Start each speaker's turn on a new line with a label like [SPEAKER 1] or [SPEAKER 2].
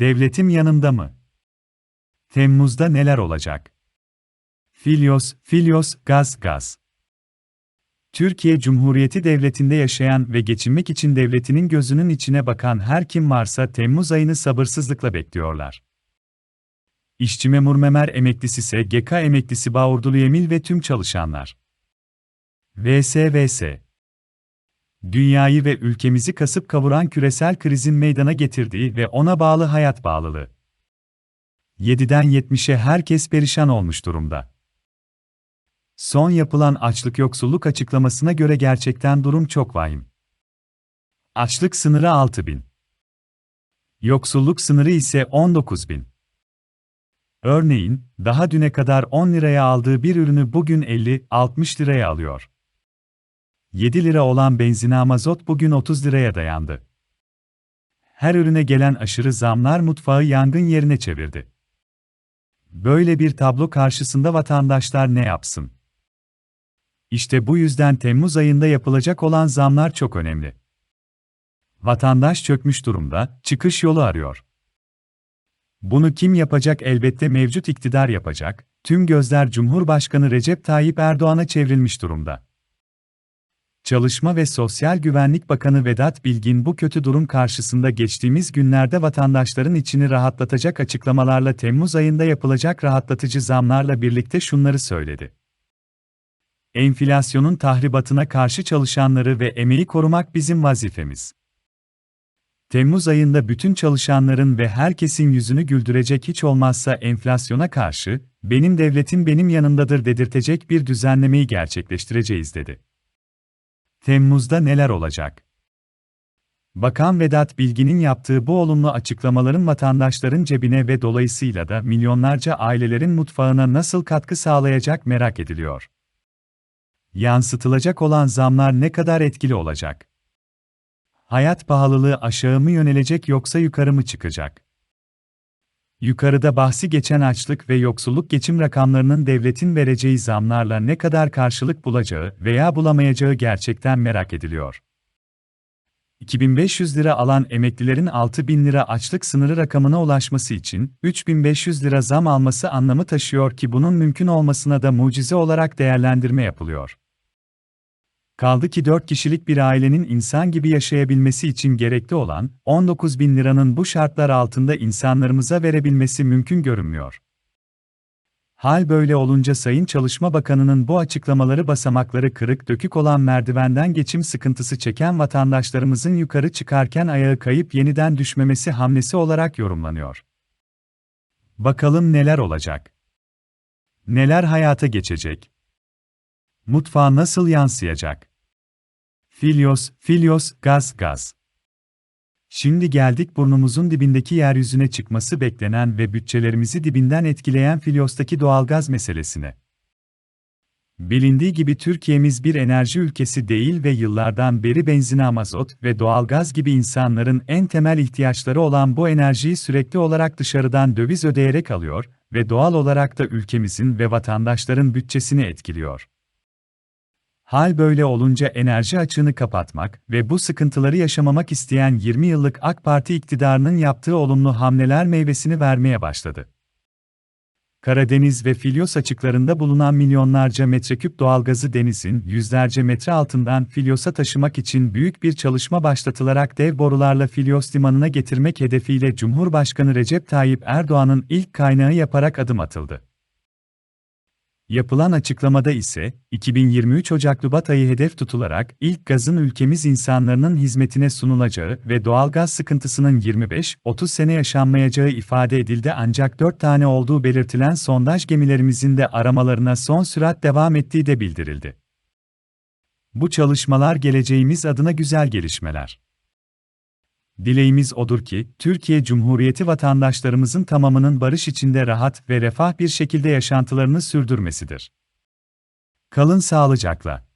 [SPEAKER 1] Devletim yanımda mı? Temmuz'da neler olacak? Filyos, Filyos, gaz, gaz. Türkiye Cumhuriyeti Devleti'nde yaşayan ve geçinmek için devletinin gözünün içine bakan her kim varsa Temmuz ayını sabırsızlıkla bekliyorlar. İşçi memur memer emeklisi SGK emeklisi Bağurdulu Yemil ve tüm çalışanlar. VSVS Dünyayı ve ülkemizi kasıp kavuran küresel krizin meydana getirdiği ve ona bağlı hayat bağlılığı. 7'den 70'e herkes perişan olmuş durumda. Son yapılan açlık yoksulluk açıklamasına göre gerçekten durum çok vahim. Açlık sınırı 6 bin. Yoksulluk sınırı ise 19 bin. Örneğin, daha düne kadar 10 liraya aldığı bir ürünü bugün 50-60 liraya alıyor. 7 lira olan benzina mazot bugün 30 liraya dayandı. Her ürüne gelen aşırı zamlar mutfağı yangın yerine çevirdi. Böyle bir tablo karşısında vatandaşlar ne yapsın? İşte bu yüzden Temmuz ayında yapılacak olan zamlar çok önemli. Vatandaş çökmüş durumda, çıkış yolu arıyor. Bunu kim yapacak elbette mevcut iktidar yapacak, tüm gözler Cumhurbaşkanı Recep Tayyip Erdoğan'a çevrilmiş durumda. Çalışma ve Sosyal Güvenlik Bakanı Vedat Bilgin bu kötü durum karşısında geçtiğimiz günlerde vatandaşların içini rahatlatacak açıklamalarla Temmuz ayında yapılacak rahatlatıcı zamlarla birlikte şunları söyledi. Enflasyonun tahribatına karşı çalışanları ve emeği korumak bizim vazifemiz. Temmuz ayında bütün çalışanların ve herkesin yüzünü güldürecek hiç olmazsa enflasyona karşı, benim devletim benim yanımdadır dedirtecek bir düzenlemeyi gerçekleştireceğiz dedi. Temmuz'da neler olacak? Bakan Vedat Bilgin'in yaptığı bu olumlu açıklamaların vatandaşların cebine ve dolayısıyla da milyonlarca ailelerin mutfağına nasıl katkı sağlayacak merak ediliyor. Yansıtılacak olan zamlar ne kadar etkili olacak? Hayat pahalılığı aşağı mı yönelecek yoksa yukarı mı çıkacak? Yukarıda bahsi geçen açlık ve yoksulluk geçim rakamlarının devletin vereceği zamlarla ne kadar karşılık bulacağı veya bulamayacağı gerçekten merak ediliyor. 2500 lira alan emeklilerin 6000 lira açlık sınırı rakamına ulaşması için 3500 lira zam alması anlamı taşıyor ki bunun mümkün olmasına da mucize olarak değerlendirme yapılıyor. Kaldı ki 4 kişilik bir ailenin insan gibi yaşayabilmesi için gerekli olan 19 bin liranın bu şartlar altında insanlarımıza verebilmesi mümkün görünmüyor. Hal böyle olunca Sayın Çalışma Bakanı'nın bu açıklamaları basamakları kırık dökük olan merdivenden geçim sıkıntısı çeken vatandaşlarımızın yukarı çıkarken ayağı kayıp yeniden düşmemesi hamlesi olarak yorumlanıyor. Bakalım neler olacak? Neler hayata geçecek? Mutfağa nasıl yansıyacak? Filyos, Filyos, gaz, gaz. Şimdi geldik burnumuzun dibindeki yeryüzüne çıkması beklenen ve bütçelerimizi dibinden etkileyen Filyos'taki doğalgaz meselesine. Bilindiği gibi Türkiye'miz bir enerji ülkesi değil ve yıllardan beri benzine mazot ve doğalgaz gibi insanların en temel ihtiyaçları olan bu enerjiyi sürekli olarak dışarıdan döviz ödeyerek alıyor ve doğal olarak da ülkemizin ve vatandaşların bütçesini etkiliyor. Hal böyle olunca enerji açığını kapatmak ve bu sıkıntıları yaşamamak isteyen 20 yıllık AK Parti iktidarının yaptığı olumlu hamleler meyvesini vermeye başladı. Karadeniz ve Filyos açıklarında bulunan milyonlarca metreküp doğalgazı denizin yüzlerce metre altından Filyos'a taşımak için büyük bir çalışma başlatılarak dev borularla Filyos limanına getirmek hedefiyle Cumhurbaşkanı Recep Tayyip Erdoğan'ın ilk kaynağı yaparak adım atıldı. Yapılan açıklamada ise, 2023 Ocak-Şubat ayı hedef tutularak ilk gazın ülkemiz insanlarının hizmetine sunulacağı ve doğalgaz sıkıntısının 25-30 sene yaşanmayacağı ifade edildi ancak 4 tane olduğu belirtilen sondaj gemilerimizin de aramalarına son sürat devam ettiği de bildirildi. Bu çalışmalar geleceğimiz adına güzel gelişmeler. Dileğimiz odur ki, Türkiye Cumhuriyeti vatandaşlarımızın tamamının barış içinde rahat ve refah bir şekilde yaşantılarını sürdürmesidir. Kalın sağlıcakla.